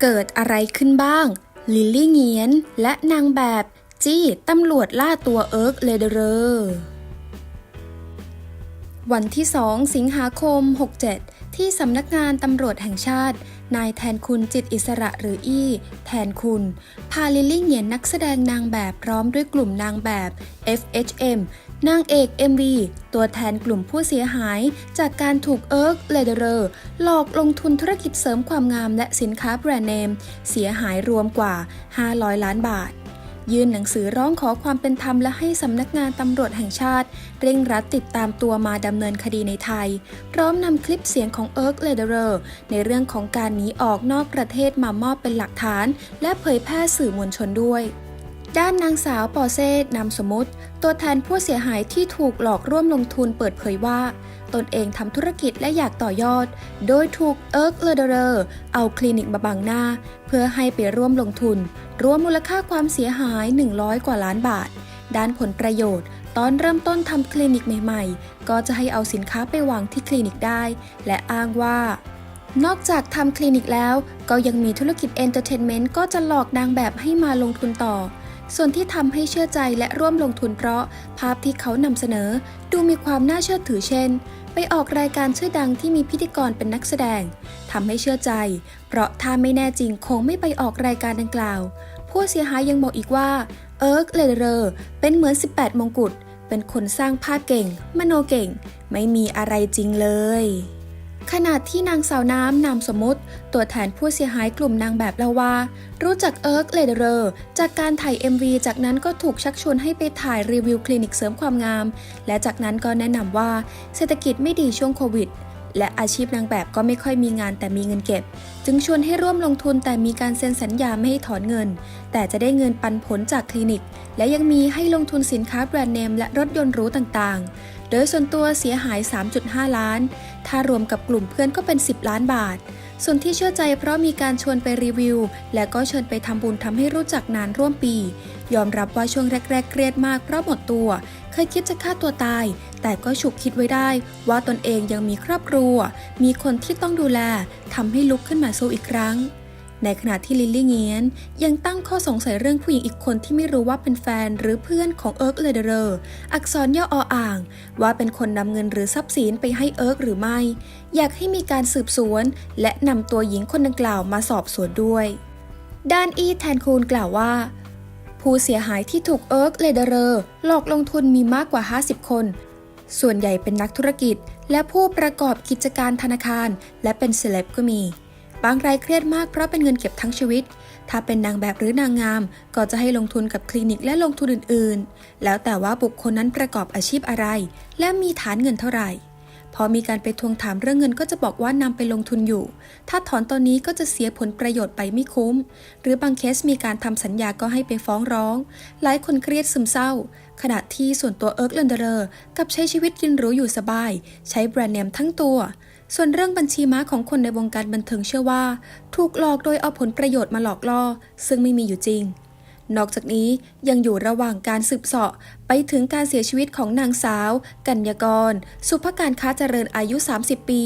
เกิดอะไรขึ้นบ้าง ลิลลี่เงียน และนางแบบ จี้ตำรวจล่าตัวเอิร์กเลเดเรอร์วันที่ 2 สิงหาคม 67 ที่สำนักงานตำรวจแห่งชาติ นายแทนคุณจิตอิสระหรืออี้ แทนคุณ พาลิลลี่เงียนนักแสดงนางแบบพร้อมด้วยกลุ่มนางแบบ FHM นางเอก MV ตัวแทนกลุ่มผู้เสียหาย จากการถูกเอิร์กเลเดเรอร์หลอกลงทุนธุรกิจเสริมความงามและสินค้าแบรนด์เนม เสียหายรวมกว่า 500 ล้านบาท ยื่นหนังสือร้องขอความเป็นธรรมและให้สำนักงานตำรวจแห่งชาติ เร่งรัดติดตามตัวมาดำเนินคดีในไทย พร้อมนำคลิปเสียงของเอิร์กเลเดเรอร์ในเรื่องของการหนีออกนอกประเทศมามอบเป็นหลักฐาน และเผยแพร่สื่อมวลชนด้วย ด้านนางสาวปอเซ่นามสมมติ ตัวแทนผู้เสียหายที่ถูกหลอกร่วมลงทุนเปิดเผยว่า ตนเองทำธุรกิจและอยากต่อยอด โดยถูกเอิร์กเลเดเรอร์เอาคลินิกมาบังหน้า เพื่อให้ไปร่วมลงทุน รวมมูลค่าความเสียหาย 100 กว่าล้านบาท ด้านผลประโยชน์ ตอนเริ่มต้นทำคลินิกใหม่ๆ ก็จะให้เอาสินค้าไปวางที่คลินิกได้ และอ้างว่านอกจากทำคลินิกแล้ว ก็ยังมีธุรกิจเอนเตอร์เทนเมนต์ก็จะหลอกนางแบบให้มาลงทุนต่อ ส่วนที่ทำให้เชื่อใจและร่วมลงทุนเพราะ ภาพที่เขานำเสนอดูมีความน่าเชื่อถือเช่น ไปออกรายการชื่อดังที่มีพิธีกรเป็นนักแสดงทำให้เชื่อใจ เพราะถ้าไม่แน่จริงคงไม่ไปออกรายการดังกล่าว ผู้เสียหายยังบอกอีกว่าเอิร์กเลเดอร์เป็นเหมือน 18 มงกุฎเป็นคนสร้างภาพเก่ง มโนเก่ง ไม่มีอะไรจริงเลย ขณะที่นางสาวน้ำนามสมมติ ตัวแทนผู้เสียหายกลุ่มนางแบบเล่าว่า รู้จักเอิร์กเลเดอร์จากการถ่าย MV จากนั้นก็ถูกชักชวนให้ไปถ่ายรีวิวคลินิกเสริมความงาม และจากนั้นก็แนะนำว่าเศรษฐกิจไม่ดีช่วงโควิด และอาชีพนางแบบก็ไม่ค่อยมีงานแต่มีเงินเก็บ จึงชวนให้ร่วมลงทุนแต่มีการเซ็นสัญญาไม่ให้ถอนเงิน แต่จะได้เงินปันผลจากคลินิก และยังมีให้ลงทุนสินค้าแบรนด์เนมและรถยนต์หรูต่างๆ โดยส่วนตัวเสียหาย 3.5 ล้าน ถ้ารวมกับกลุ่มเพื่อนก็เป็น 10 ล้านบาท ส่วนที่เชื่อใจเพราะมีการชวนไปรีวิว และก็เชิญไปทำบุญทำให้รู้จักนานร่วมปี ยอมรับว่าช่วงแรก ๆ เครียดมากเพราะหมดตัว เคยคิดจะฆ่าตัวตาย แต่ก็ฉุกคิดไว้ได้ ว่าตนเองยังมีครอบครัว มีคนที่ต้องดูแลทำให้ลุกขึ้นมาสู้อีกครั้ง ในขณะที่ลิลลี่เงียนยังตั้งข้อสงสัยเรื่องผู้หญิงอีกคนที่ไม่รู้ว่าเป็นแฟนหรือเพื่อนของเอิร์กเลเดอร์อักษรย่อออ่าง ว่าเป็นคนนำเงินหรือทรัพย์สินไปให้เอิร์กหรือไม่ อยากให้มีการสืบสวน และนำตัวหญิงคนดังกล่าวมาสอบสวนด้วยด้านอีแทนคูนกล่าวว่า ผู้เสียหายที่ถูกเอิร์กเลเดอร์หลอกลงทุนมีมากกว่า 50 คน ส่วนใหญ่เป็นนักธุรกิจและผู้ประกอบกิจการธนาคาร และเป็นเซเลบก็มี บางรายเครียดมากเพราะเป็นเงินเก็บทั้งชีวิต ถ้าเป็นนางแบบหรือนางงาม ก็จะให้ลงทุนกับคลินิกและลงทุนอื่นๆ แล้วแต่ว่าบุคคลนั้นประกอบอาชีพอะไร และมีฐานเงินเท่าไหร่ พอมีการไปทวงถามเรื่องเงินก็จะบอกว่านำไปลงทุนอยู่ ถ้าถอนตอนนี้ก็จะเสียผลประโยชน์ไปไม่คุ้ม หรือบางเคสมีการทำสัญญาก็ให้ไปฟ้องร้อง หลายคนเครียดซึมเศร้า ขณะที่ส่วนตัวเอิร์กเลนเดอร์กับใช้ชีวิตกินหรูอยู่สบาย ใช้แบรนด์เนมทั้งตัว ส่วนเรื่องบัญชีม้าของคนในวงการบันเทิงเชื่อว่า ถูกหลอกโดยเอาผลประโยชน์มาหลอกล่อ ซึ่งไม่มีอยู่จริง นอกจากนี้ยังอยู่ระหว่างการสืบเสาะไปถึงการเสียชีวิตของนางสาว กัญญากร สุภการค้าเจริญอายุ 30 ปี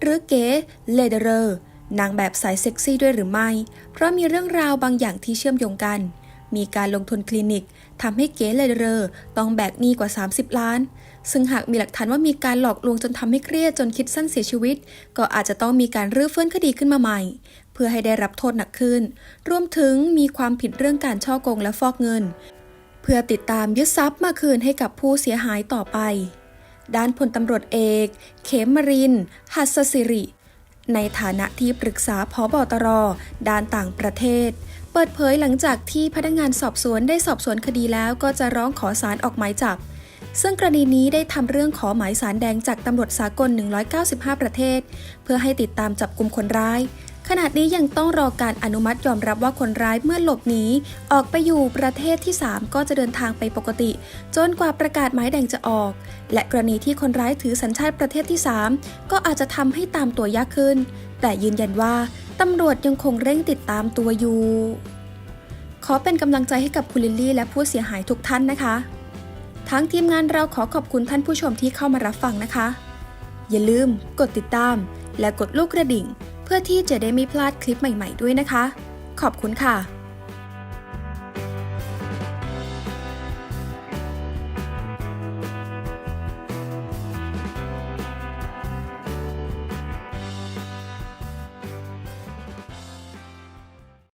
หรือเก๋เลเดอร์นางแบบสายเซ็กซี่ด้วยหรือไม่ เพราะมีเรื่องราวบางอย่างที่เชื่อมโยงกัน มีการลงทุนคลินิกทำให้เก๋เลเดอร์ต้องแบกหนี้กว่า 30 ล้าน ซึ่งหากมีหลักฐานว่ามีการหลอกลวงจนทำให้เครียดจนคิดสั้นเสียชีวิต ก็อาจจะต้องมีการรื้อฟื้นคดีขึ้นมาใหม่ เพื่อให้ได้รับโทษหนักขึ้น รวมถึงมีความผิดเรื่องการช่อโกงและฟอกเงิน เพื่อติดตามยึดทรัพย์มาคืนให้กับผู้เสียหายต่อไป ด้านพลตำรวจเอก เขมมริน หัสสิริในฐานะที่ปรึกษาพบตรด้านต่างประเทศ เปิดเผยหลังจากที่พนักงานสอบสวนได้สอบสวนคดีแล้วก็จะร้องขอสารออกหมายจับ ซึ่งกรณีนี้ได้ทำเรื่องขอหมายสารแดงจากตำรวจสากล 195 ประเทศ เพื่อให้ติดตามจับกลุ่มคนร้ายขณะนี้ยังต้องรอการอนุมัติยอมรับว่าคนร้ายเมื่อหลบหนีออกไปอยู่ประเทศที่ 3 ก็จะเดินทางไปปกติ จนกว่าประกาศหมายแดงจะออก และกรณีที่คนร้ายถือสัญชาติประเทศที่ 3 ก็อาจจะทำให้ตามตัวยากขึ้น แต่ยืนยันว่า ตำรวจยังคงเร่งติดตามตัวอยู่ ขอเป็นกำลังใจให้กับคุณลิลลี่และผู้เสียหายทุกท่านนะคะ ทั้งทีมงานเราขอขอบคุณท่านผู้ชมที่เข้ามารับฟังนะคะ อย่าลืมกดติดตาม และกดลูกกระดิ่ง เพื่อที่จะได้ไม่พลาดคลิปใหม่ ๆ ด้วยนะคะ ขอบคุณค่ะ